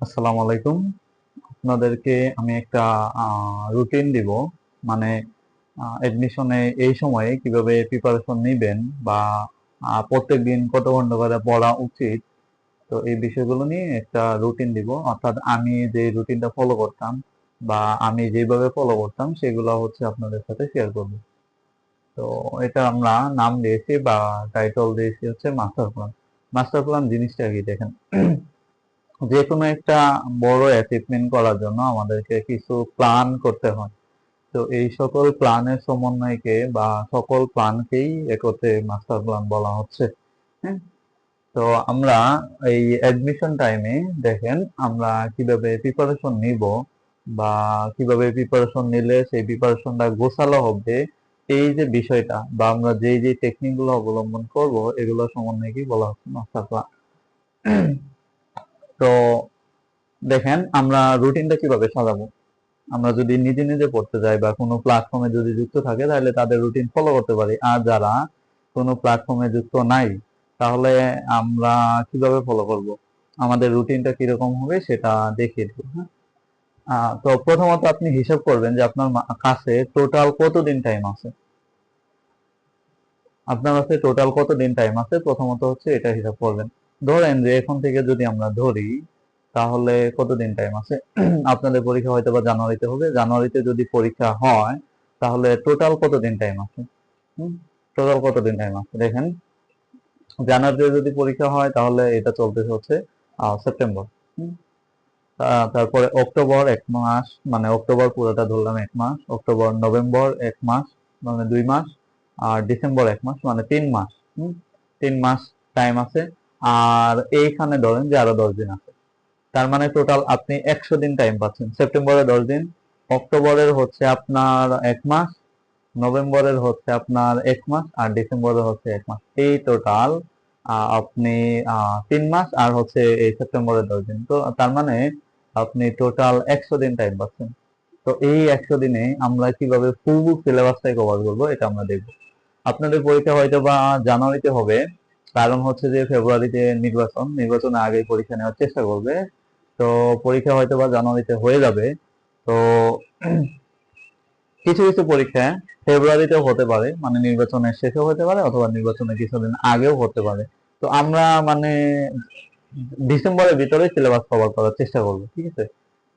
আসসালামু আলাইকুম আপনাদেরকে আমি একটা রুটিন দিব। মানে এডমিশনে এই সময়ে কীভাবে প্রিপারেশন নেবেন বা প্রত্যেক দিন কত ঘণ্টা করে পড়া উচিত? তো এই বিষয়গুলো নিয়ে একটা রুটিন দিব। অর্থাৎ আমি যে রুটিনটা ফলো করতাম বা আমি যেভাবে ফলো করতাম, সেগুলো হচ্ছে আপনাদের সাথে শেয়ার করব। তো এটা আমরা নাম দিয়েছি বা টাইটল দিয়েছি হচ্ছে মাস্টার প্ল্যান মাস্টার প্ল্যান জিনিসটা কি দেখেন? যে কোনো একটা বড় অ্যাচিভমেন্ট করার জন্য আমাদেরকে কিছু প্ল্যান করতে হয়। তো এই সকল প্ল্যানের সমন্বয়কে বা সকল প্ল্যানকেই একত্রে মাস্টার প্ল্যান বলা হচ্ছে। হ্যাঁ? তো আমরা এই অ্যাডমিশন টাইমে দেখেন আমরা কীভাবে প্রিপারেশন নিব বা কীভাবে প্রিপারেশন নিলে সেই প্রিপারেশনটা গোছালো হবে এই যে বিষয়টা বা আমরা যেই যে টেকনিকগুলো অবলম্বন করব, এগুলো সমন্বয়ে কি বলা হচ্ছে মাস্টার প্ল্যান তো দেখেন, আমরা রুটিনটা কীভাবে সাজাবো? আমরা যদি নিজে নিজে পড়তে যাই বা কোনো প্ল্যাটফর্মে যদি যুক্ত থাকে, তাহলে তাদের রুটিন ফলো করতে পারি। আর যারা কোনো প্ল্যাটফর্মে যুক্ত নাই, তাহলে আমরা কীভাবে ফলো করব? আমাদের রুটিনটা কীরকম হবে সেটা দেখিয়ে দেবো হ্যাঁ? তো প্রথমত আপনি হিসাব করবেন যে আপনার কাছে টোটাল কতদিন টাইম আছে? আপনার কাছে টোটাল কত দিন টাইম আছে? প্রথমত হচ্ছে এটা হিসাব করবেন। ধরেন যে এখন থেকে যদি আমরা ধরি, তাহলে কতদিন টাইম আছে? আপনাদের পরীক্ষা হয়তো বা জানুয়ারিতে হবে। জানুয়ারিতে যদি পরীক্ষা হয়, তাহলে টোটাল কতদিন টাইম আছে? টোটাল কতদিন টাইম আছে? দেখেন। জানুয়ারিতে যদি পরীক্ষা হয়, তাহলে এটা চলতেছে হচ্ছে সেপ্টেম্বর তারপরে অক্টোবর এক মাস মানে অক্টোবর পুরোটা ধরলাম এক মাস অক্টোবর নভেম্বর এক মাস মানে দুই মাস আর ডিসেম্বর এক মাস মানে তিন মাস, হুম। তিন মাস টাইম আছে। আর এইখানে ধরেন যে আরও দশ দিন আছে। তার মানে টোটাল আপনি একশো দিন টাইম পাচ্ছেন। সেপ্টেম্বরে দশ দিন অক্টোবরের হচ্ছে আপনার এক মাস নভেম্বরের হচ্ছে আপনার এক মাস, আর ডিসেম্বরের হচ্ছে এক মাস। এই টোটাল আপনি তিন মাস আর হচ্ছে এই সেপ্টেম্বরের দশ দিন। তো তার মানে আপনি টোটাল একশো দিন টাইম পাচ্ছেন। তো এই একশো দিনে আমরা কীভাবে ফুল সিলেবাসটাই কভার করব, এটা আমরা দেখব। আপনাদের পরীক্ষা হয়তো বা জানুয়ারিতে হবে। কারণ হচ্ছে যে ফেব্রুয়ারিতে নির্বাচন, নির্বাচনের আগে পরীক্ষা নেওয়ার চেষ্টা করবে। তো পরীক্ষা হয়তো বা জানুয়ারিতে হয়ে যাবে। তো কিছু কিছু পরীক্ষা ফেব্রুয়ারিতেও হতে পারে। মানে নির্বাচনের শেষেও হতে পারে অথবা নির্বাচনের কিছুদিন আগেও হতে পারে। তো আমরা মানে ডিসেম্বরের ভিতরে সিলেবাস কভার করার চেষ্টা করব, ঠিক আছে?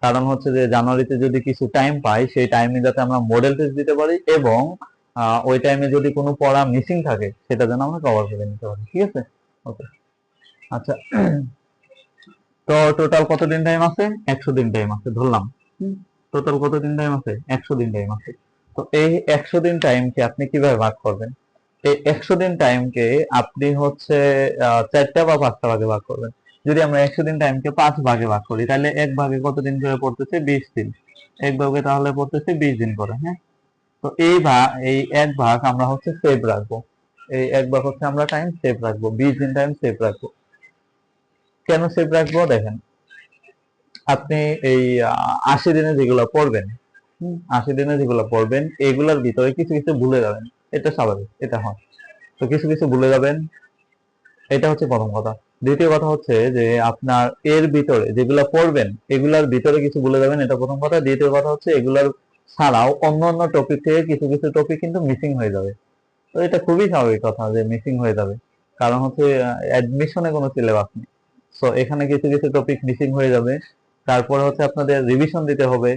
কারণ হচ্ছে যে জানুয়ারিতে যদি কিছু টাইম পাই, সেই টাইমে যাতে আমরা মডেল টেস্ট দিতে পারি এবং ওই টাইমে যদি কোনো পড়া মিসিং থাকে, সেটা যেন আমরা কভার করে নিতে পারি, ঠিক আছে? ওকে আচ্ছা তো টোটাল কতদিন টাইম আছে? একশো দিন টাইম আছে, ধরলাম। টোটাল কতদিন টাইম আছে? একশো দিন টাইম আছে। তো এই একশো দিন টাইমকে আপনি কীভাবে ভাগ করবেন? এই একশো দিন টাইমকে আপনি হচ্ছে চারটা বা পাঁচটা ভাগে ভাগ করবেন। যদি আমরা একশো দিন টাইমকে পাঁচ ভাগে ভাগ করি, তাহলে এক ভাগে কতদিন করে পড়তেছে? বিশ দিন। এক ভাগে তাহলে পড়তেছে বিশ দিন করে হ্যাঁ? তো এই ভাগ এই এক ভাগ আমরা হচ্ছে সেভ রাখব। এই এক ভাগ হচ্ছে আমরা টাইম সেভ রাখব, বিশ দিন টাইম সেভ রাখব। কেন সেভ রাখব? দেখেন, আপনি এই আশি দিনে যেগুলো পড়বেন আশি দিনে যেগুলো পড়বেন, এগুলোর ভিতরে কিছু কিছু ভুলে যাবেন। এটা স্বাভাবিক, এটা হয়। তো কিছু কিছু ভুলে যাবেন। এটা হচ্ছে প্রথম কথা। দ্বিতীয় কথা হচ্ছে যে আপনার এর ভিতরে যেগুলো পড়বেন, এগুলার ভিতরে কিছু ভুলে যাবেন, এটা প্রথম কথা। দ্বিতীয় কথা হচ্ছে এগুলার ছাড়াও অন্য অন্য টপিক থেকে কিছু কিছু টপিক কিন্তু মিসিং হয়ে যাবে। তো এটা খুবই স্বাভাবিক কথা যে মিসিং হয়ে যাবে। কারণ হচ্ছে অ্যাডমিশনে কোনো সিলেবাস নেই। সো এখানে কিছু কিছু টপিক মিসিং হয়ে যাবে। তারপরে হচ্ছে আপনাদের রিভিশন দিতে হবে।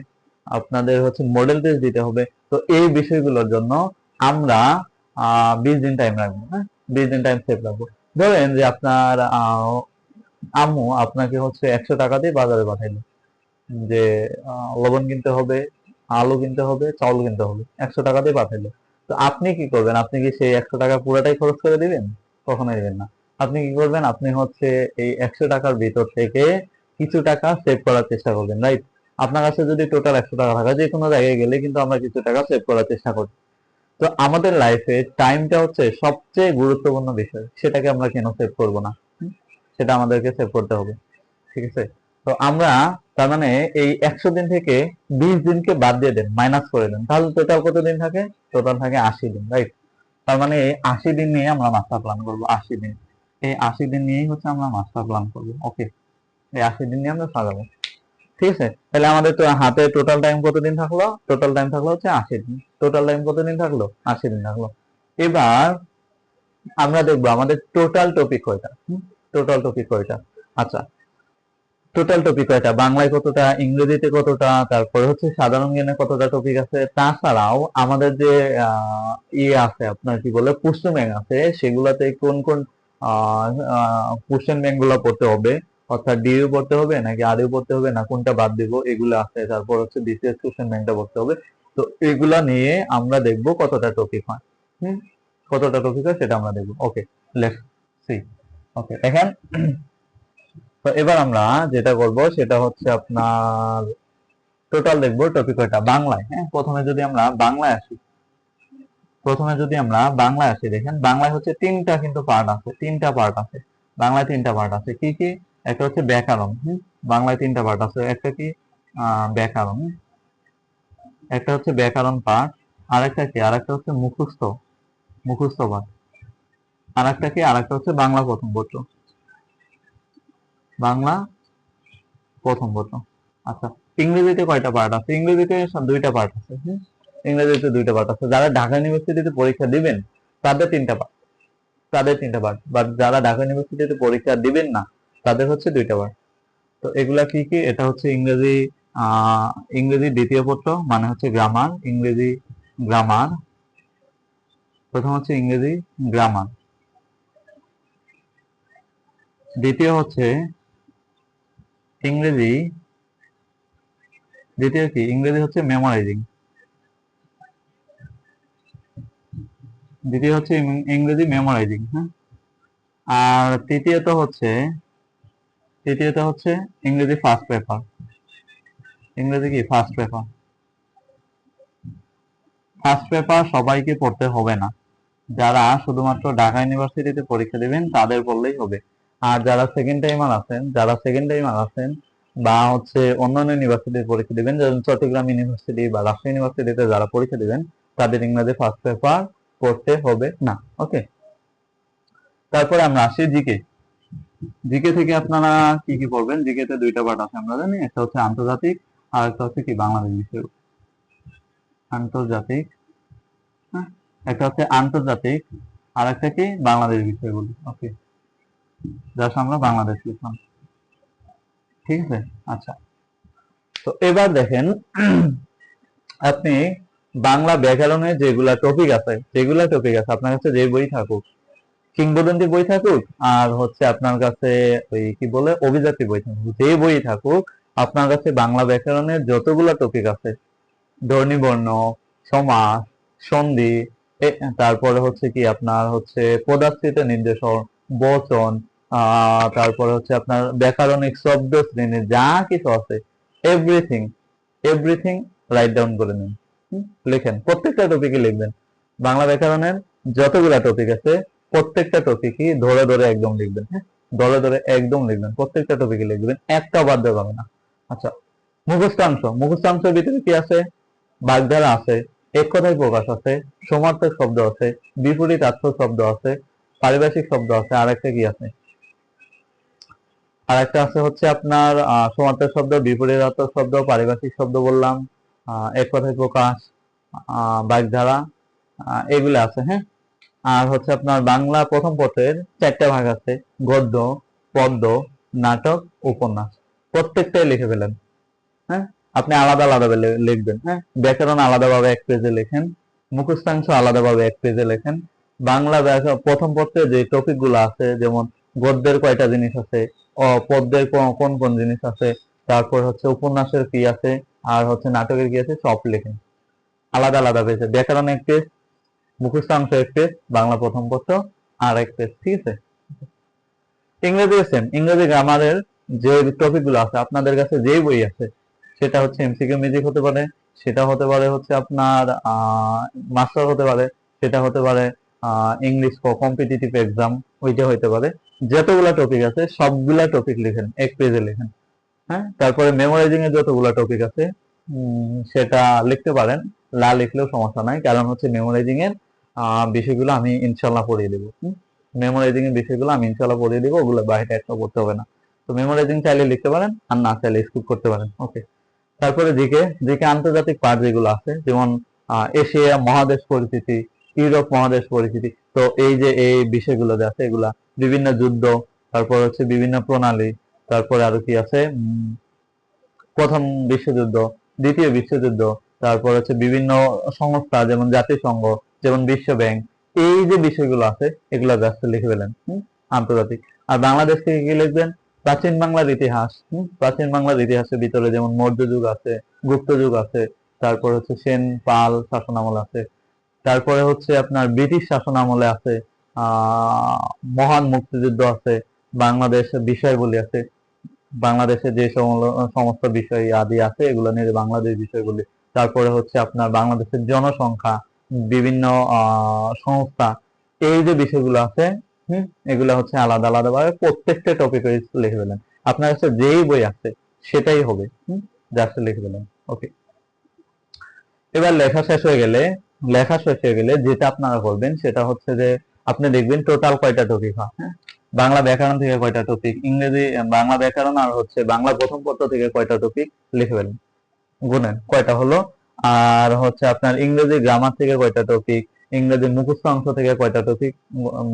আপনাদের হচ্ছে মডেল টেস্ট দিতে হবে। তো এই বিষয়গুলোর জন্য আমরা বিশ দিন টাইম রাখব হ্যাঁ? বিশ দিন টাইম সেভ রাখব। ধরেন যে আপনার আম্মু আপনাকে হচ্ছে একশো টাকা দিয়ে বাজারে পাঠাইলো। যে লবণ কিনতে হবে আলু কিনতে হবে, চাউল কিনতে হবে, একশো টাকা দিয়ে পাঠাইলো। তো আপনি কি করবেন? আপনি কি সেই একশো টাকা পুরোটাই খরচ করে দিবেন? কখনো দিবেন না। আপনি কি করবেন? আপনি হচ্ছে এই একশো টাকার ভিতর থেকে কিছু টাকা সেভ করার চেষ্টা করবেন রাইট আপনার কাছে যদি টোটাল একশো টাকা থাকে, যে কোনো জায়গায় গেলে কিন্তু আমরা কিছু টাকা সেভ করার চেষ্টা করি। তো আমাদের লাইফে টাইমটা হচ্ছে সবচেয়ে গুরুত্বপূর্ণ বিষয়, সেটাকে আমরা কেন সেভ করব না? সেটা আমাদেরকে সেভ করতে হবে, ঠিক আছে? তো আমরা তার মানে এই একশো দিন থেকে বিশ দিনকে বাদ দিয়ে দেন মাইনাস করে দেন। তাহলে টোটাল কত দিন থাকে? টোটাল থাকে আশি দিন রাইট তার মানে এই আশি দিন নিয়ে আমরা মাস্টার প্ল্যান করব, আশি দিন। এই আশি দিন নিয়েই হচ্ছে আমরা মাস্টার প্ল্যান করব ওকে এই আশি দিন নিয়ে আমরা সাজাবো। ঠিক আছে? তাহলে আমাদের তো হাতে টোটাল টাইম কতদিন থাকল? টোটাল টাইম থাকল হচ্ছে আশি দিন। টোটাল টাইম কতদিন থাকল? আশি দিন থাকল। এবার আমরা দেখব আমাদের টোটাল টপিক কয়টা? টোটাল টপিক কয়টা? আচ্ছা টোটাল টপিক কয়টা? বাংলায় কতটা, ইংরেজিতে কতটা, তারপরে হচ্ছে সাধারণ জ্ঞানে কতটা টপিক আছে? তাছাড়াও আমাদের যে ইয়ে আছে, আপনার কি বলে কোশ্চেন ব্যাংক আছে, সেগুলাতে কোন কোন কোশ্চেন ব্যাংকগুলো পড়তে হবে? অর্থাৎ ডিউ পড়তে হবে, নাকি আরইউ পড়তে হবে, না কোনটা বাদ দিব? এগুলো আছে, তারপর হচ্ছে বিসিএস কোশ্চেন ব্যাংকটা পড়তে হবে। তো এগুলা নিয়ে আমরা দেখব কতটা টপিক হয়। হুম? কতটা টপিক হয় সেটা আমরা দেখব। ওকে লেটস সি ওকে দেখেন তো এবার আমরা যেটা করব, সেটা হচ্ছে আপনার টোটাল দেখব টপিক কয়টা বাংলায় হ্যাঁ? প্রথমে যদি আমরা বাংলায় আসি, প্রথমে যদি আমরা বাংলায় আসি, দেখেন বাংলায় হচ্ছে তিনটা কিন্তু পার্ট আছে, তিনটা পার্ট আছে, বাংলায় তিনটা পার্ট আছে, কি কি? একটা হচ্ছে ব্যাকরণ, হুম? বাংলায় তিনটা পার্ট আছে, একটা কি? ব্যাকরণ একটা হচ্ছে ব্যাকরণ পাঠ আরেকটা কি? আরেকটা হচ্ছে মুখস্থ মুখস্থ পাঠ আরেকটা কি? আরেকটা হচ্ছে বাংলা প্রথম পত্র। বাংলা প্রথম পত্র আচ্ছা ইংরেজিতে কয়টা পার্ট আছে? ইংরেজিতে দুইটা পার্ট আছে হুম? ইংরেজিতে দুইটা পার্ট আছে। যারা ঢাকা ইউনিভার্সিটিতে পরীক্ষা দিবেন, তাদের তিনটা পার্ট। তাদের তিনটা পার্ট। বাট যারা ঢাকা ইউনিভার্সিটিতে পরীক্ষা দিবেন না, তাদের হচ্ছে দুইটা পার্ট। তো এগুলা কি কি? এটা হচ্ছে ইংরেজি ইংরেজি দ্বিতীয় পত্র মানে হচ্ছে গ্রামার, ইংরেজি গ্রামার। প্রথম হচ্ছে ইংরেজি গ্রামার। দ্বিতীয় হচ্ছে ইংরেজি দ্বিতীয় কি? ইংরেজি হচ্ছে মেমোরাইজিং দ্বিতীয় হচ্ছে ইংরেজি মেমোরাইজিং হ্যাঁ? আর তৃতীয়ত হচ্ছে তৃতীয়ত হচ্ছে ইংরেজি ফার্স্ট পেপার ইংরেজি কি? ফার্স্ট পেপার ফার্স্ট পেপার সবাইকে পড়তে হবে না। যারা শুধুমাত্র ঢাকা ইউনিভার্সিটিতে পরীক্ষা দিবেন, তাদের পড়লেই হবে। আর যারা সেকেন্ড টাইমার আছেন, যারা সেকেন্ড টাইমার আছেন বা হচ্ছে অন্যান্য ইউনিভার্সিটিতে পরীক্ষা দিবেন, যেমন চট্টগ্রাম ইউনিভার্সিটি বা রাজশাহী ইউনিভার্সিটিতে যারা পরীক্ষা দিবেন, তাদের ইংরেজি ফার্স্ট পেপার পড়তে হবে না ওকে তারপরে আমরা আসি জিকে। জিকে থেকে আপনারা কি কি পড়বেন? জিকে তে দুইটা পার্ট আছে আমরা জানি, একটা হচ্ছে আন্তর্জাতিক আর একটা হচ্ছে কি বাংলাদেশ বিষয় আন্তর্জাতিক হ্যাঁ? একটা হচ্ছে আন্তর্জাতিক আর একটা কি বাংলাদেশ বিষয় বিষয়গুলো ওকে জাস্ট আমরা বাংলাদেশ লিখলাম। ঠিক আছে? আচ্ছা। তো এবার দেখেন, আপনি বাংলা ব্যাকরণের যেগুলা টপিক আছে, যেগুলা টপিক আছে, আপনার কাছে যে বই থাকুক, কিংবদন্তি বই থাকুক, আর হচ্ছে আপনার কাছে ওই কি বলে অভিজাতি বই থাকুক, যে বই থাকুক, আপনার কাছে বাংলা ব্যাকরণের যতগুলা টপিক আছে ধ্বনিবর্ণ সমাস, সন্ধি তারপরে হচ্ছে কি আপনার হচ্ছে পদার্থিত নির্দেশন বচন তারপরে হচ্ছে আপনার ব্যাকরণিক শব্দ শ্রেণি যা কিছু আছে এভরিথিং এভরিথিং রাইট ডাউন করে নিন। লিখেন, প্রত্যেকটা টপিকে লিখবেন। বাংলা ব্যাকরণের যতগুলা টপিক আছে, প্রত্যেকটা টপিকই ধরে ধরে একদম লিখবেন হ্যাঁ? ধরে ধরে একদম লিখবেন, প্রত্যেকটা টপিকে লিখবেন, একটা বাদ দেওয়া যাবে না। আচ্ছা মুখস্থাংশ মুখস্থাংশের ভিতরে কি আছে? বাগধারা আছে, এক কথায় প্রকাশ আছে, সমার্থক শব্দ আছে বিপরীতার্থ শব্দ আছে, পারিভাষিক শব্দ আছে আর একটা কি আছে? আর একটা আছে হচ্ছে আপনার সমার্থক শব্দ বিপরীতার্থক শব্দ, পারিভাষিক শব্দ বললাম এক কথায় প্রকাশ বাগধারা এগুলো আছে হ্যাঁ? আর হচ্ছে আপনার বাংলা প্রথম পত্রের চারটা ভাগ আছে, গদ্য, পদ্য, নাটক, উপন্যাস, প্রত্যেকটাই লিখে ফেলেন হ্যাঁ? আপনি আলাদা আলাদা লিখবেন হ্যাঁ? ব্যাকরণ আলাদাভাবে এক পেজে লেখেন, মুখস্থাংশ আলাদাভাবে এক পেজে লেখেন, বাংলা প্রথম পত্রে যে টপিকগুলো আছে, যেমন গদ্যের কয়টা জিনিস আছে? কোন- কোন কোন জিনিস আছে? তারপর হচ্ছে উপন্যাসের কি আছে? আর হচ্ছে নাটকের কি আছে? সব লেখেন। আলাদা আলাদা পেজে। ব্যাকরণ এক পেজ মুখস্থাংশ এক পেজ, বাংলা প্রথম পত্র, আর এক পেজ, ঠিক আছে? ইংরেজি সেম ইংরেজি গ্রামারের যে টপিকগুলো আছে, আপনাদের কাছে যেই বই আছে, সেটা হচ্ছে এমসিকিউ মিউজিক হতে পারে সেটা হতে পারে হচ্ছে আপনার মাস্টার হতে পারে, সেটা হতে পারে ইংলিশ কম্পিটিটিভ এক্সাম ওইটা হইতে পারে। যতগুলা টপিক আছে, সবগুলা টপিক লিখেন, এক পেজে লিখেন। হ্যাঁ? তারপরে মেমোরাইজিং এর যতগুলা টপিক আছে সেটা লিখতে পারেন। লা লিখলেও সমস্যা নাই, কারণ হচ্ছে মেমোরাইজিং এর বিষয়গুলো আমি ইনশাল্লাহ পড়িয়ে দেবো? মেমোরাইজিং এর বিষয়গুলো আমি ইনশাআল্লাহ পড়িয়ে দিব, ওগুলো বাইরে একটা করতে হবে না। তো মেমোরাইজিং চাইলে লিখতে পারেন, আর না চাইলে স্কিপ করতে পারেন। ওকে তারপরে জিকে জিকে আন্তর্জাতিক পার্ট যেগুলো আছে, যেমন এশিয়া মহাদেশ পরিচিতি ইউরোপ মহাদেশ পরিচিতি। তো এই যে এই বিষয়গুলো যে আছে, এগুলা বিভিন্ন যুদ্ধ, তারপর হচ্ছে বিভিন্ন প্রণালী, তারপরে আরও কি আছে? প্রথম বিশ্বযুদ্ধ, দ্বিতীয় বিশ্বযুদ্ধ, তারপর হচ্ছে বিভিন্ন সংস্থা, যেমন জাতিসংঘ, যেমন বিশ্ব ব্যাংক, এই যে বিষয়গুলো আছে, এগুলো জাস্ট লিখে ফেলেন আন্তর্জাতিক। আর বাংলাদেশ থেকে কি লিখবেন? প্রাচীন বাংলার ইতিহাস প্রাচীন বাংলার ইতিহাসের ভিতরে যেমন মৌর্য যুগ আছে, গুপ্ত যুগ আছে, তারপর হচ্ছে সেন পাল শাসনামল আছে তারপরে হচ্ছে আপনার ব্রিটিশ শাসন আমলে আছে মহান মুক্তিযুদ্ধ আছে বাংলাদেশের বিষয়গুলি আছে, বাংলাদেশে যে সমস্ত বিষয় আদি আছে, এগুলো নিয়ে বাংলাদেশ বিষয়গুলি, তারপরে হচ্ছে আপনার বাংলাদেশের জনসংখ্যা, বিভিন্ন সংস্থা, এই যে বিষয়গুলো আছে, হম, এগুলো হচ্ছে আলাদা আলাদা ভাবে প্রত্যেকটা টপিক লিখে ফেলেন। আপনার কাছে যেই বই আছে, সেটাই হবে, হম জাস্ট লিখে ফেলেন। ওকে এবার লেখা শেষ হয়ে গেলে লেখা শেষ হয়ে গেলে যেটা আপনারা করবেন সেটা হচ্ছে যে আপনি দেখবেন টোটাল কয়টা টপিক হয় হ্যাঁ? বাংলা ব্যাকরণ থেকে কয়টা টপিক ইংরেজি, বাংলা ব্যাকরণ আর হচ্ছে বাংলা প্রথম পত্র থেকে কয়টা টপিক লিখে ফেলেন। গুনেন, কয়টা হলো? আর হচ্ছে আপনার ইংরেজি গ্রামার থেকে কয়টা টপিক ইংরেজি মুখস্থ অংশ থেকে কয়টা টপিক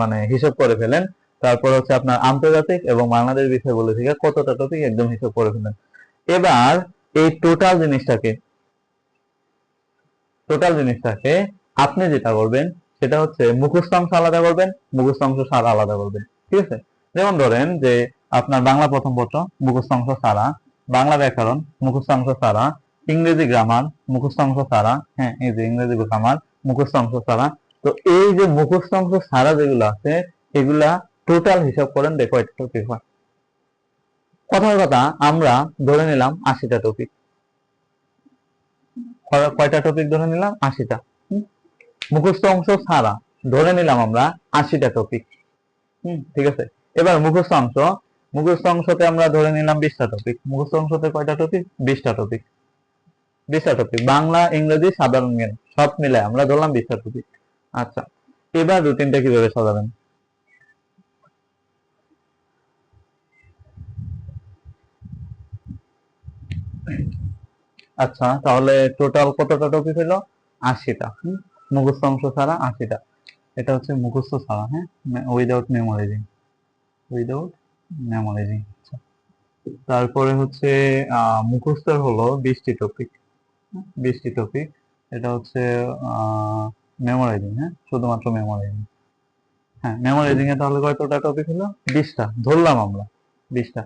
মানে হিসাব করে ফেলেন। তারপর হচ্ছে আপনার আন্তর্জাতিক এবং বাংলাদেশ বিষয়গুলো থেকে কতটা টপিক একদম হিসাব করে ফেলেন। এবার এই টোটাল জিনিসটাকে টোটাল জিনিসটাকে আপনি যেটা করবেন সেটা হচ্ছে মুখস্থ অংশ আলাদা করবেন মুখস্থ অংশ সারা আলাদা করবেন ঠিক আছে? যেমন ধরেন যে আপনার বাংলা প্রথম পত্র মুখস্থ অংশ সারা, বাংলা ব্যাকরণ, মুখস্থ অংশ সারা, ইংরেজি গ্রামার মুখস্থ অংশ সারা হ্যাঁ এই যে ইংরেজি গ্রামার মুখস্থ অংশ সারা, তো এই যে মুখস্থ অংশ সারা যেগুলো আছে, এগুলা টোটাল হিসাব করেন দেখো একটা টপিক হয়। কথার কথা, আমরা ধরে নিলাম আশিটা টপিক কয়টা টপিক ধরে নিলাম? আশিটা। মুখস্থ অংশ ছাড়া ধরে নিলাম আমরা আশিটা টপিক হুম, ঠিক আছে? এবার মুখস্থ অংশ। মুখস্থ অংশতে আমরা ধরে নিলাম বিশটা টপিক মুখস্থ অংশতে কয়টা টপিক বিশটা টপিক বিশটা টপিক বাংলা, ইংরেজি, সাধারণ জ্ঞান, সব মিলে আমরা ধরলাম বিশটা টপিক আচ্ছা এবার রুটিনটা কীভাবে সাজাবেন? আচ্ছা তাহলে টোটাল কতটা টপিক হলো আশিটা? মুখস্থ অংশ ছাড়া আশিটা। এটা হচ্ছে মুখস্থ ছাড়া হ্যাঁ? উইদাউট মেমোরাইজিং উইদাউট মেমোরাইজিং তারপরে হচ্ছে মুখস্থের হলো বিশটি টপিক বিশটি টপিক এটা হচ্ছে মেমোরাইজিং হ্যাঁ? শুধুমাত্র মেমোরাইজিং হ্যাঁ মেমোরাইজিং এ তাহলে কয়টা টপিক হলো বিশটা। ধরলাম আমরা, বিশটা।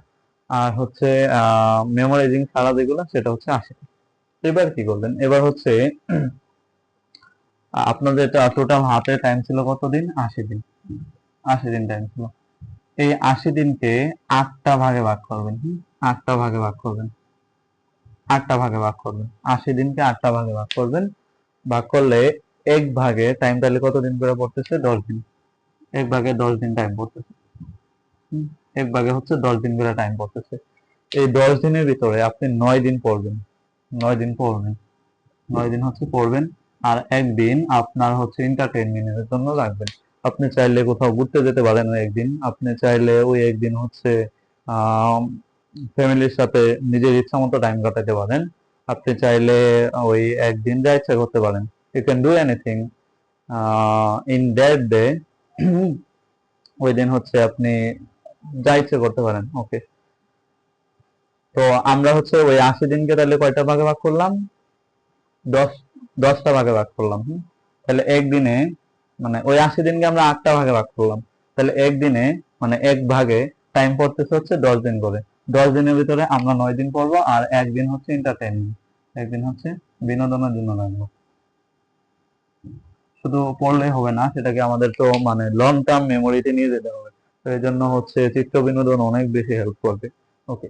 আর হচ্ছে মেমোরাইজিং ছাড়া যেগুলো, সেটা হচ্ছে আশিটা। এবার কি করবেন এবার হচ্ছে আপনাদের টোটাল হাতে টাইম ছিল কতদিন? আশি দিন। আশি দিন টাইম ছিল। এই আশি দিনকে আটটা ভাগে ভাগ করবেন আটটা ভাগে ভাগ করবেন। আটটা ভাগে ভাগ করবেন। আশি দিনকে আটটা ভাগে ভাগ করবেন। ভাগ করলে এক ভাগে টাইম তাহলে কতদিন করে পড়তেছে? দশ দিন। এক ভাগে দশ দিন টাইম পড়তেছে? এক ভাগে হচ্ছে দশ দিন করে টাইম পড়তেছে। এই দশ দিনের ভিতরে আপনি নয় দিন পড়বেন। নয় দিন পড়বেন। নয় দিন হচ্ছে পড়বেন আর একদিন আপনার হচ্ছে এন্টারটেইনমেন্টের জন্য রাখবেন। আপনি চাইলে কোথাও ঘুরতে যেতে পারেন ওই একদিন। আপনি চাইলে ওই একদিন হচ্ছে ফ্যামিলির সাথে নিজের ইচ্ছা মতো টাইম কাটাতে পারেন। আপনি চাইলে ওই একদিন যা ইচ্ছা করতে পারেন। You can do anything in that day ওই দিন হচ্ছে আপনি যা ইচ্ছে করতে পারেন। ওকে তো আমরা হচ্ছে ওই আশি দিনকে তাহলে কয়টা ভাগে ভাগ করলাম? দশ, দশটা ভাগে ভাগ করলাম? তাহলে একদিনে মানে ওই আশি দিনকে আমরা আটটা ভাগে ভাগ করলাম। তাহলে একদিনে মানে এক ভাগে টাইম পড়তেছে হচ্ছে দশ দিন করে দশ দিনের ভিতরে আমরা নয় দিন পড়ব আর একদিন হচ্ছে এন্টারটেনমেন্ট একদিন হচ্ছে বিনোদনের জন্য রাখব শুধু পড়লেই হবে না, সেটাকে আমাদের তো মানে লং টার্ম মেমোরিতে নিয়ে যেতে হবে। তো এই জন্য হচ্ছে চিত্র বিনোদন অনেক বেশি হেল্প করবে। ওকে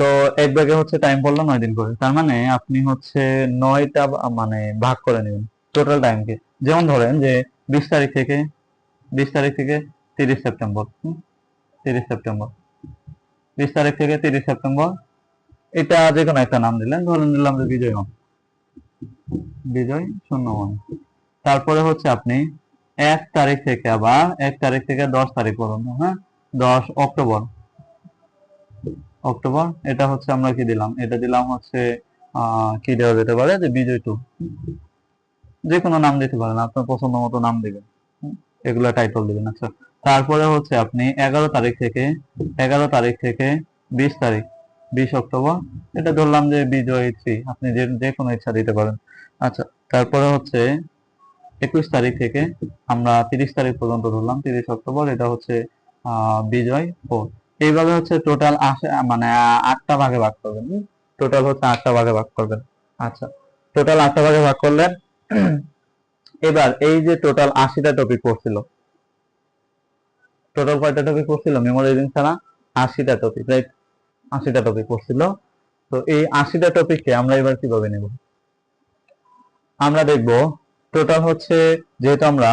তো এক ব্যাগে হচ্ছে টাইম পড়ল নয় দিন করে। তার মানে আপনি হচ্ছে নয়টা মানে ভাগ করে নেবেন টোটাল টাইমকে যেমন ধরেন যে বিশ তারিখ থেকে, বিশ তারিখ থেকে তিরিশ সেপ্টেম্বর তিরিশ সেপ্টেম্বর। বিশ তারিখ থেকে তিরিশ সেপ্টেম্বর। এটা যে কোনো একটা নাম দিলেন, ধরে নিলাম যে বিজয় মাস বিজয় শূন্য মান তারপরে হচ্ছে আপনি এক তারিখ থেকে আবার এক তারিখ থেকে দশ তারিখ পর্যন্ত হ্যাঁ? দশ অক্টোবর। অক্টোবর, এটা হচ্ছে আমরা কি দিলাম? এটা দিলাম হচ্ছে কি দেওয়া যেতে পারে? যে বিজয় টু যে কোনো নাম দিতে পারেন, আপনার পছন্দ মতো নাম দিবেন। এগুলা টাইটল দিবেন আচ্ছা। তারপরে হচ্ছে আপনি এগারো তারিখ থেকে, এগারো তারিখ থেকে বিশ তারিখ, বিশ অক্টোবর, এটা ধরলাম যে বিজয় থ্রি আপনি যে যে কোনো ইচ্ছা দিতে পারেন। আচ্ছা তারপরে হচ্ছে একুশ তারিখ থেকে আমরা তিরিশ তারিখ পর্যন্ত ধরলাম, তিরিশ অক্টোবর, এটা হচ্ছে বিজয় ফোর এইভাবে হচ্ছে টোটাল মানে আটটা ভাগে ভাগ করবেন টোটাল হচ্ছে আটটা ভাগে ভাগ করবেন। আচ্ছা টোটাল আটটা ভাগে ভাগ করলেন এবার এই যে টোটাল আশিটা টপিক পড়ছিল টোটাল কয়টা টপিক পড়ছিল? মেমোরাইজিং ছাড়া আশিটা টপিক রাইট আশিটা টপিক পড়ছিল। তো এই আশিটা টপিককে আমরা এবার কীভাবে নেব? আমরা দেখব টোটাল হচ্ছে, যেহেতু আমরা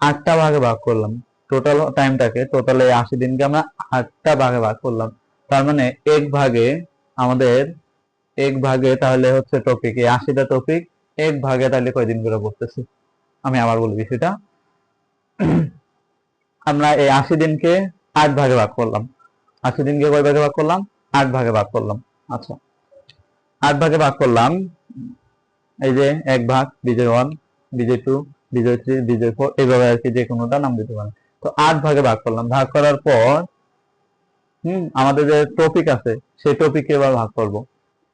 আটটা ভাগে ভাগ করলাম টোটাল টাইমটাকে টোটাল এই আশি দিনকে আমরা আটটা ভাগে ভাগ করলাম। তার মানে এক ভাগে আমাদের, এক ভাগে তাহলে হচ্ছে টপিক এই আশিটা টপিক এক ভাগে তাহলে কয়দিন করে পড়তেছি আমি আবার বলি বিষয়টা আমরা এই আশি দিনকে আট ভাগে ভাগ করলাম। আশি দিনকে কয় ভাগে ভাগ করলাম? আট ভাগে ভাগ করলাম। আচ্ছা। আট ভাগে ভাগ করলাম, এই যে এক ভাগ, বিজয় ওয়ান বিজয় টু বিজয় থ্রি বিজয় ফোর এইভাবে আর কি যে কোনোটা নাম দিতে পারেন। তো আট ভাগে ভাগ করলাম। ভাগ করার পর, হুম, আমাদের যে টপিক আছে, সেই টপিকে এবার ভাগ করব।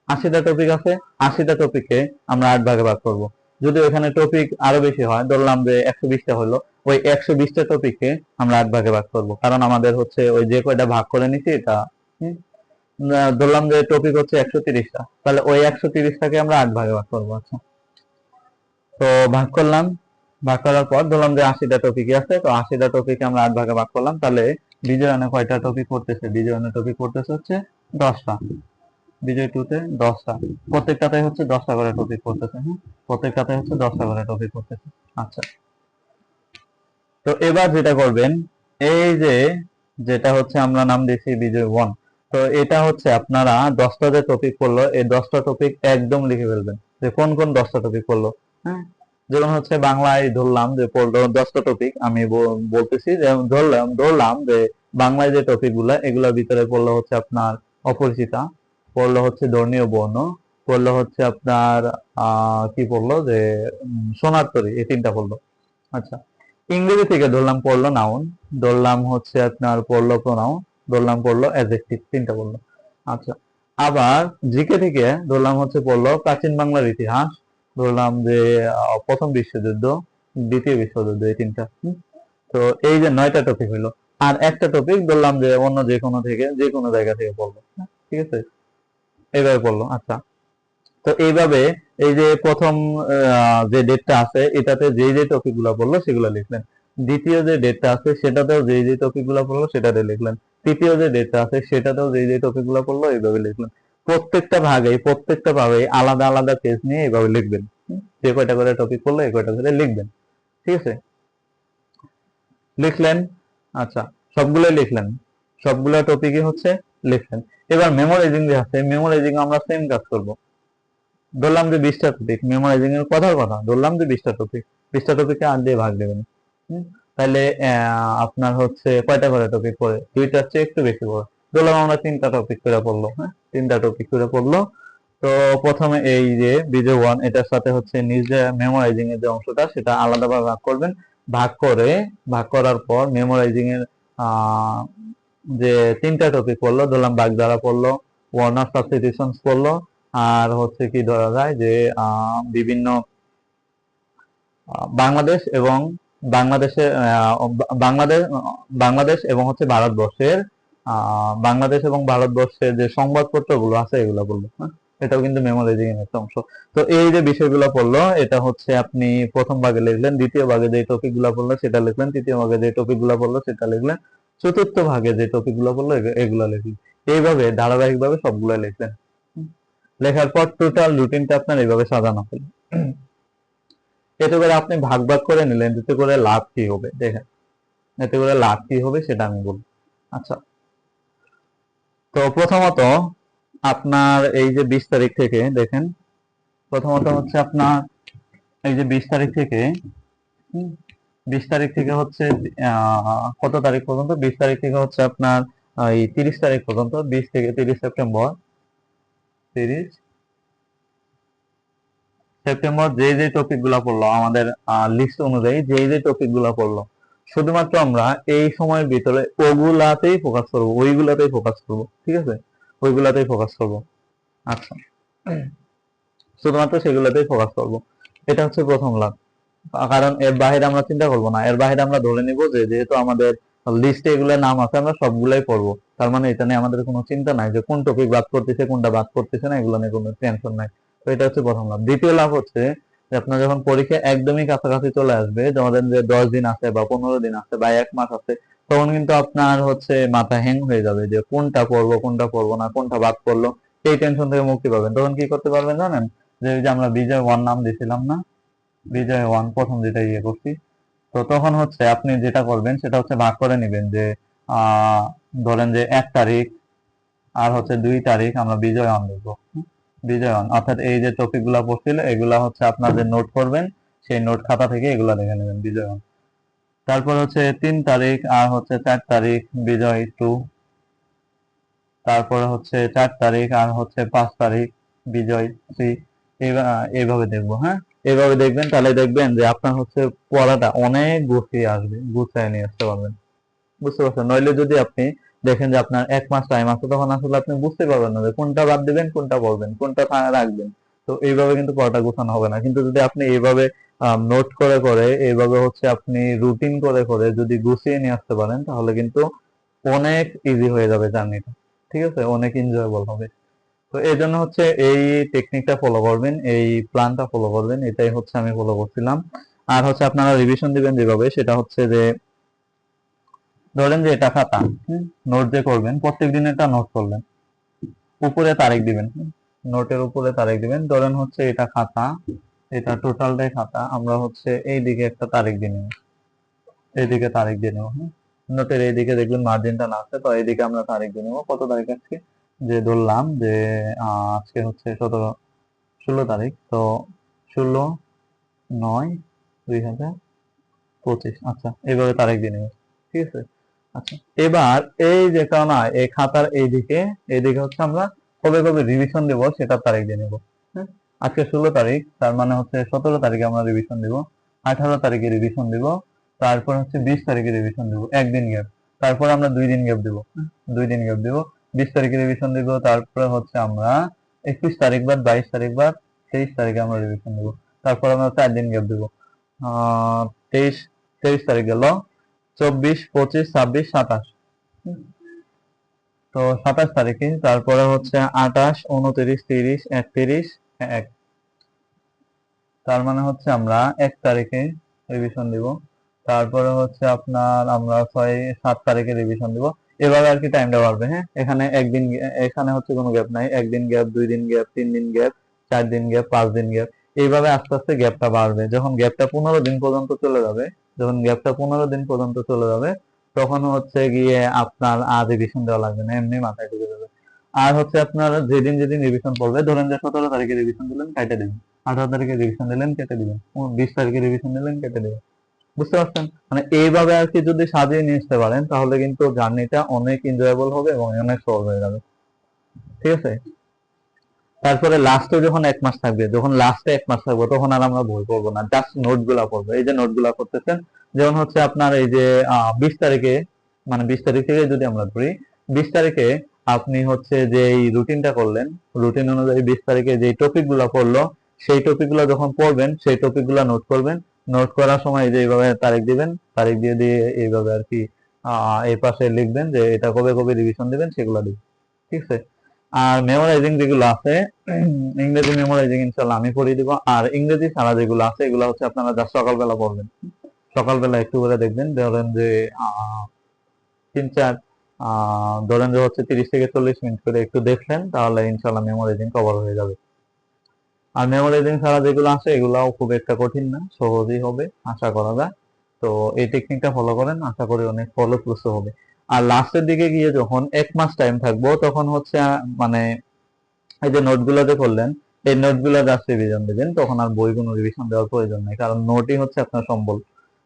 আশিটা টপিক আছে, আশিটা টপিকে আমরা আট ভাগে ভাগ করব। যদি ওখানে টপিক আরও বেশি হয়, ধরলাম যে একশো বিশটা হলো, ওই একশো বিশটা টপিকে আমরা আট ভাগে ভাগ করব। কারণ আমাদের হচ্ছে ওই যে কয়টা ভাগ করে নিছি, এটা ধরলাম যে টপিক হচ্ছে একশো তিরিশটা। তাহলে ওই একশো তিরিশটাকে আমরা আট ভাগে ভাগ করব আচ্ছা। তো ভাগ করলাম ভাগ করার পর ধরলাম যে আশিটা টপিকই আছে, তো আশিটা টপিকে আমরা আট ভাগে ভাগ করলাম। তাহলে বিজয়নে কয়টা টপিক পড়তেছে বিজয়নে টপিক পড়তেছে হচ্ছে দশটা। বিজয় টুতে দশটা। প্রত্যেকটাতে হচ্ছে দশটা করে টপিক পড়তেছে হ্যাঁ? প্রত্যেকটাতে হচ্ছে দশটা করে টপিক পড়তেছে আচ্ছা। তো এবার যেটা করবেন, এই যে যেটা হচ্ছে আমরা নাম দিয়েছি বিজয় ওয়ান তো এটা হচ্ছে আপনারা দশটা যে টপিক পড়ল এই দশটা টপিক একদম লিখে ফেলবেন যে কোন কোন দশটা টপিক পড়ল হ্যাঁ? যেমন হচ্ছে বাংলায় ধরলাম যে দশটা টপিক আমি বলতেছি যে ধরলাম ধরলাম যে বাংলায় যে টপিকগুলা, এগুলোর ভিতরে পড়ল হচ্ছে আপনার অপরিচিতা, পড়ল হচ্ছে ধর্মীয় বর্ণ, পড়ল হচ্ছে আপনার কি পড়ল যে সোনার তরী, এই তিনটা পড়ল। আচ্ছা ইংরেজি থেকে ধরলাম পড়ল নাউন ধরলাম হচ্ছে আপনার পড়ল প্রোনাউন ধরলাম পড়ল অ্যাডজেক্টিভ তিনটা পড়ল। আচ্ছা আবার জিকে থেকে ধরলাম হচ্ছে পড়ল প্রাচীন বাংলার ইতিহাস ধরলাম যে প্রথম বিশ্বযুদ্ধ দ্বিতীয় বিশ্বযুদ্ধ এই তিনটা। তো এই যে নয়টা টপিক হইল আর একটা টপিক ধরলাম যে অন্য যে কোনো থেকে যে কোনো জায়গা থেকে পড়ল। হ্যাঁ, ঠিক আছে? এইভাবে পড়ল আচ্ছা। তো এইভাবে এই যে প্রথম যে ডেটটা আছে এটাতে যে যে টপিকগুলা পড়ল সেগুলো লিখলেন। দ্বিতীয় যে ডেটটা আছে সেটাতেও যে যে টপিকগুলা পড়ল সেটাতে লিখলেন। তৃতীয় যে ডেটটা আছে সেটাতেও যে যে টপিকগুলা পড়ল এইভাবে লিখলেন। প্রত্যেকটা ভাগে প্রত্যেকটা ভাবে আলাদা আলাদা পেজ নিয়ে এইভাবে লিখবেন। যে কয়টা করে টপিক পড়ল এই কয়টা করে লিখবেন। ঠিক আছে? লিখলেন আচ্ছা সবগুলোই লিখলেন। সবগুলো টপিকই হচ্ছে লিখলেন। এবার মেমোরাইজিং যে আছে মেমোরাইজিং আমরা সেম কাজ করব। ধরলাম যে বিশটা টপিক মেমোরাইজিং এর কথার কথা, ধরলাম যে বিশটা টপিক বিশটা টপিকে আট দিয়ে ভাগ দেবেন? তাহলে আপনার হচ্ছে কয়টা করে টপিক পড়ে? দুইটার চেয়ে একটু বেশি পড়ে। ধরলাম আমরা তিনটা টপিক করে পড়ল হ্যাঁ? তিনটা টপিক করে পড়ল। তো প্রথমে এই যে বিজয় ওয়ান এটার সাথে হচ্ছে নিজে মেমোরাইজিং এর যে অংশটা সেটা আলাদাভাবে ভাগ করবেন। ভাগ করে ভাগ করার পর মেমোরাইজিং এর যে তিনটা টপিক পড়ল ধরলাম বাগধারা পড়ল ওয়ার্নার সাবস্টিটিউশনস পড়ল আর হচ্ছে কি ধরা যায় যে বিভিন্ন বাংলাদেশ এবং বাংলাদেশের আহ, বাংলাদেশ বাংলাদেশ এবং হচ্ছে ভারতবর্ষের বাংলাদেশ এবং ভারতবর্ষের যে সংবাদপত্রগুলো আছে, এগুলো বলল হ্যাঁ? এটাও কিন্তু মেমোরাইজিং এর একটা অংশ। তো এই যে বিষয়গুলো পড়ল, এটা হচ্ছে আপনি প্রথম ভাগে লিখলেন, দ্বিতীয় ভাগে যে টপিকগুলো পড়ল, সেটা লিখলেন, তৃতীয় ভাগে যে টপিকগুলো পড়ল, সেটা লিখলেন, চতুর্থ ভাগে যে টপিকগুলো পড়ল, এগ- এগুলো লিখলেন। এইভাবে ধারাবাহিকভাবে সবগুলো লিখলেন। লেখার পর টোটাল রুটিনটা আপনার এইভাবে সাজানো হলো। এতে করে আপনি ভাগ ভাগ করে নিলেন, এতে করে লাভ কি হবে? দেখেন, এতে করে লাভ কি হবে সেটা আমি বলব। আচ্ছা তো প্রথমত আপনার এই যে বিশ তারিখ থেকে দেখেন, প্রথমত হচ্ছে আপনার এই যে বিশ তারিখ থেকে বিশ তারিখ থেকে হচ্ছে কত তারিখ পর্যন্ত? বিশ তারিখ থেকে হচ্ছে আপনার এই তিরিশ তারিখ পর্যন্ত, বিশ থেকে তিরিশ সেপ্টেম্বর তিরিশ সেপ্টেম্বর যে যে টপিকগুলা পড়ল, আমাদের লিস্ট অনুযায়ী যে যে টপিকগুলা পড়ল শুধুমাত্র আমরা এই সময়ের ভিতরে ওগুলাতেই ফোকাস করব, ওইগুলাতেই ফোকাস করব, ঠিক আছে? ওইগুলাতেই ফোকাস করব। আচ্ছা। শুধুমাত্র সেগুলোতেই ফোকাস করব। এটা হচ্ছে প্রথম লাভ। কারণ এর বাইরে আমরা চিন্তা করব না। এর বাইরে আমরা ধরে নিব যে, যেহেতু আমাদের লিস্টে এগুলো নাম আছে, আমরা সবগুলাই পড়ব। তার মানে এটা নিয়ে আমাদের কোনো চিন্তা নাই যে, কোন টপিক বাদ করতেছে কোনটা বাদ করতেছে না, এগুলো নিয়ে কোনো টেনশন নাই। তো এটা হচ্ছে প্রথম লাভ। দ্বিতীয় লাভ হচ্ছে যে আপনার যখন পরীক্ষা একদমই কাছাকাছি চলে আসবে আমাদের যে দশ দিন আছে বা পনেরো দিন আছে বা এক মাস আছে, তখন কিন্তু আপনার হচ্ছে মাথা হ্যাং হয়ে যাবে যে কোনটা পড়ব কোনটা পড়ব না, কোনটা বাদ পড়ল, এই টেনশন থেকে মুক্তি পাবেন। তখন কি করতে পারবেন জানেন? যে ওই যে আমরা বিজয় ওয়ান নাম দিয়েছিলাম না? বিজয় ওয়ান প্রথম যেটা ইয়ে করছি। তো তখন হচ্ছে আপনি যেটা করবেন, সেটা হচ্ছে ভাগ করে নেবেন যে ধরেন যে এক তারিখ আর হচ্ছে দুই তারিখ আমরা বিজয় ওয়ান লিখব হুম? বিজয় ওয়ান অর্থাৎ এই যে টপিকগুলা পড়ছিল, এগুলা হচ্ছে আপনাদের নোট করবেন, সেই নোট খাতা থেকে এগুলা দেখে নেবেন বিজয় ওয়ান তারপর হচ্ছে তিন তারিখ আর হচ্ছে চার তারিখ, বিজয় টু তারপরে হচ্ছে চার তারিখ আর হচ্ছে পাঁচ তারিখ, বিজয় থ্রি এইভাবে দেখব হ্যাঁ? এইভাবে দেখবেন, তাহলে দেখবেন যে আপনার হচ্ছে পড়াটা অনেক গুছিয়ে আসবে, গুছিয়ে নিয়ে আসতে পারবেন। বুঝতে পারছেন? নইলে যদি আপনি দেখেন যে আপনার এক মাস টাইম আছে, তখন আসলে আপনি বুঝতে পারবেন না যে কোনটা বাদ দিবেন, কোনটা পড়বেন, কোনটা রাখবেন। তো এইভাবে কিন্তু পড়াটা গোছানো হবে না। কিন্তু যদি আপনি এইভাবে নোট করে করে, এইভাবে হচ্ছে আপনি রুটিন করে করে যদি গুছিয়ে নিয়ে আসতে পারেন, তাহলে কিন্তু অনেক ইজি হয়ে যাবে জার্নিটা। ঠিক আছে? অনেক এনজয়েবল হবে। তো এই জন্য হচ্ছে এই টেকনিকটা ফলো করবেন, এই প্ল্যানটা ফলো করবেন, এটাই হচ্ছে আমি ফলো করছিলাম। আর হচ্ছে আপনারা রিভিশন দিবেন যেভাবে, সেটা হচ্ছে যে ধরেন যে এটা খাতা নোট যে করবেন, প্রত্যেক দিন একটা নোট করলেন উপরে তারিখ দিবেন নোটের উপরে তারিখ দিবেন। ধরেন হচ্ছে এটা খাতা, এটা টোটালটাই খাতা, আমরা হচ্ছে এই দিকে একটা তারিখ দিয়ে নেব। এইদিকে তারিখ দিয়ে নেব হ্যাঁ নোটের এইদিকে দেখবেন মার্জিনটা না আছে তো এইদিকে আমরা তারিখ দিয়ে নেব। কত তারিখ আজকে? যে ধরলাম যে আজকে হচ্ছে সতেরো, ষোলো তারিখ, তো ষোলো নয় দুই হাজার পঁচিশ আচ্ছা এইভাবে তারিখ দিয়ে নেব, ঠিক আছে? এবার এই যে না এই খাতার এইদিকে এইদিকে হচ্ছে আমরা কবে কবে রিভিশন দেব সেটার তারিখ দিয়ে নেব হ্যাঁ? আজকে ষোলো তারিখ, তার মানে হচ্ছে সতেরো তারিখে আমরা রিভিশন দেব, আঠারো তারিখে রিভিশন দেব, তারপর হচ্ছে বিশ তারিখে রিভিশন দেব, একদিন গ্যাপ তারপর আমরা দুই দিন গ্যাপ দেব, দুই দিন গ্যাপ দেব, বিশ তারিখে রিভিশন দেব, তারপরে হচ্ছে আমরা একুশ তারিখ বাদ, বাইশ তারিখ বাদ, তেইশ তারিখে আমরা রিভিশন দেব, তারপর আমরা চার দিন গ্যাপ দেব। আহ, তেইশ তেইশ তারিখ গেল চব্বিশ, পঁচিশ, ছাব্বিশ, সাতাশ। তো সাতাশ তারিখে, তারপরে হচ্ছে আঠাশ উনত্রিশ, তিরিশ, একত্রিশ, এক। তার মানে হচ্ছে আমরা এক তারিখে রিভিশন দিব। তারপরে হচ্ছে আপনার আমরা ছয়, সাত তারিখে রিভিশন দিব। এভাবে আর কি টাইমটা বাড়বে হ্যাঁ? এখানে একদিন, এখানে হচ্ছে কোনো গ্যাপ নাই। একদিন গ্যাপ দুই দিন গ্যাপ তিন দিন গ্যাপ চার দিন গ্যাপ পাঁচ দিন গ্যাপ এইভাবে আস্তে আস্তে গ্যাপটা বাড়বে। যখন গ্যাপটা পনেরো দিন পর্যন্ত চলে যাবে যখন গ্যাপটা পনেরো দিন পর্যন্ত চলে যাবে, তখন হচ্ছে গিয়ে আপনার আর রিভিশন দেওয়া লাগবে না, এমনি মাথায় ঢুকে যাবে। আর হচ্ছে আপনার যেদিন যেদিন রিভিশন পড়বে, ধরেন যে সতেরো তারিখে রিভিশন দিলেন, কেটে দিবেন আঠারো তারিখে রিভিশন দিলেন, কেটে দিবেন বিশ তারিখে রিভিশন দিলেন, কেটে দিবেন বুঝতে পারছেন? মানে এইভাবে আর কি যদি সাজিয়ে নিয়ে আসতে পারেন, তাহলে কিন্তু জার্নিটা অনেক এনজয়েবল হবে এবং অনেক সহজ হয়ে যাবে। ঠিক আছে? তারপরে লাস্টে যখন এক মাস থাকবে, যখন লাস্টে এক মাস থাকবে, তখন আর আমরা বই পড়ব না জাস্ট নোটগুলা পড়ব। এই যে নোটগুলা করতেছেন যেমন হচ্ছে আপনার এই যে বিশ তারিখে মানে বিশ তারিখ থেকে যদি আমরা ধরি, বিশ তারিখে আপনি হচ্ছে যে এই রুটিনটা করলেন রুটিন অনুযায়ী বিশ তারিখে যে টপিকগুলা পড়ল, সেই টপিকগুলা যখন পড়বেন, সেই টপিকগুলা নোট করবেন। নোট করার সময় যে এইভাবে তারিখ দিবেন, তারিখ দিয়ে দিয়ে এইভাবে আর কি আহ এই পাশে লিখবেন যে এটা কবে কবে রিভিশন দিবেন, সেগুলো দিবেন। ঠিক আছে? আর মেমোরাইজিং যেগুলো আছে ইংরেজি মেমোরাইজিং ইনশাল্লাহ আমি পড়িয়ে দিব। আর ইংরেজি ছাড়া যেগুলো আছে, এগুলো হচ্ছে আপনারা জাস্ট সকালবেলা পড়বেন। সকালবেলা একটু করে দেখবেন। ধরেন যে তিন চার ধরেন যে হচ্ছে তিরিশ থেকে চল্লিশ মিনিট করে একটু দেখলেন, তাহলে ইনশাল্লাহ মেমোরাইজিং কভার হয়ে যাবে। আর মেমোরাইজিং ছাড়া যেগুলো আছে, এগুলাও খুব একটা কঠিন না, সহজেই হবে, আশা করা যায়। তো এই টেকনিকটা ফলো করেন, আশা করি অনেক ফলপ্রসূ হবে। আর লাস্টের দিকে গিয়ে যখন এক মাস টাইম থাকব, তখন হচ্ছে মানে এই যে নোটগুলো যে করলেন, এই নোটগুলো জাস্ট রিভিশন দেবেন, তখন আর বই কোনো রিভিশন দেওয়ার প্রয়োজন নেই। কারণ নোটই হচ্ছে আপনার সম্বল।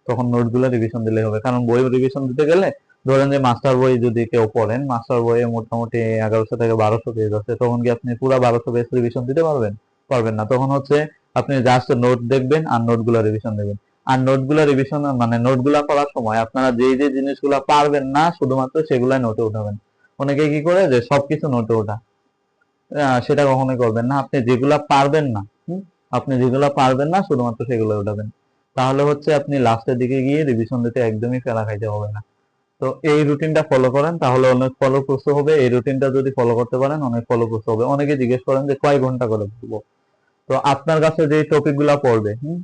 তখন নোটগুলো রিভিশন দিলে হবে। কারণ বই রিভিশন দিতে গেলে, ধরেন যে মাস্টার বই যদি কেউ পড়েন মাস্টার বইয়ে মোটামুটি এগারোশো থেকে বারোশো পেজ আছে, তখন কি আপনি পুরো বারোশো পেজ রিভিশন দিতে পারবেন? পারবেন না। তখন হচ্ছে আপনি জাস্ট নোট দেখবেন আর নোটগুলো রিভিশন দেবেন। আর নোটগুলো রিভিশন মানে নোটগুলো করার সময় আপনারা যেই যে জিনিসগুলো পারবেন না শুধুমাত্র সেগুলাই নোটে উঠাবেন। অনেকে কি করে যে সবকিছু নোটে ওঠা। সেটা কখনোই করবেন না। আপনি যেগুলা পারবেন না আপনি যেগুলা পারবেন না শুধুমাত্র সেগুলো উঠাবেন। তাহলে হচ্ছে আপনি লাস্টের দিকে গিয়ে রিভিশন দিতে একদমই ফেলা খাইতে হবে না। তো এই রুটিনটা ফলো করেন তাহলে অনেক ফলপ্রসূ হবে। এই রুটিনটা যদি ফলো করতে পারেন অনেক ফলপ্রসূ হবে। অনেকে জিজ্ঞেস করেন যে কয় ঘণ্টা করে পড়ব তো আপনার কাছে যে টপিকগুলা পড়বে হুম,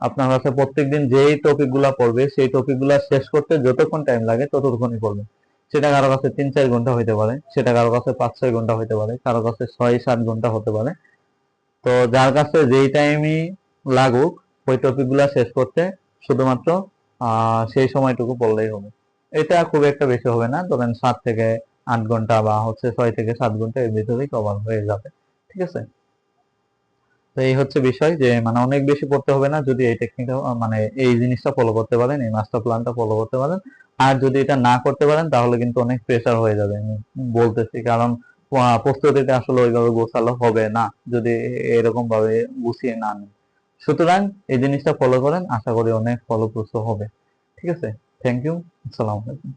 আপনার কাছে প্রত্যেকদিন যেই টপিকগুলা পড়বে, সেই টপিকগুলা শেষ করতে যতক্ষণ টাইম লাগে ততক্ষণই পড়বেন। সেটা কারও কাছে তিন চার ঘণ্টা হইতে পারে, সেটা কারও কাছে পাঁচ ছয় ঘণ্টা হইতে পারে, কারও কাছে ছয় সাত ঘণ্টা হতে পারে। তো যার কাছে যেই টাইমই লাগুক, ওই টপিকগুলা শেষ করতে শুধুমাত্র সেই সময়টুকু পড়লেই হবে। এটা খুব একটা বেশি হবে না, ধরেন সাত থেকে আট ঘণ্টা বা হচ্ছে ছয় থেকে সাত ঘণ্টা এর ভিতরেই কভার হয়ে যাবে, ঠিক আছে? তো এই হচ্ছে বিষয় যে মানে অনেক বেশি পড়তে হবে না যদি এই টেকনিকটা মানে এই জিনিসটা ফলো করতে পারেন এই মাস্টার প্ল্যানটা ফলো করতে পারেন। আর যদি এটা না করতে পারেন তাহলে কিন্তু অনেক প্রেশার হয়ে যাবে আমি বলতেছি। কারণ আহ, প্রস্তুতিটা আসলে ওইভাবে গোছালো হবে না যদি এরকম ভাবে গুছিয়ে না নেন। সুতরাং এই জিনিসটা ফলো করেন আশা করি অনেক ফলপ্রসূ হবে। ঠিক আছে? থ্যাংক ইউ আসসালামু আলাইকুম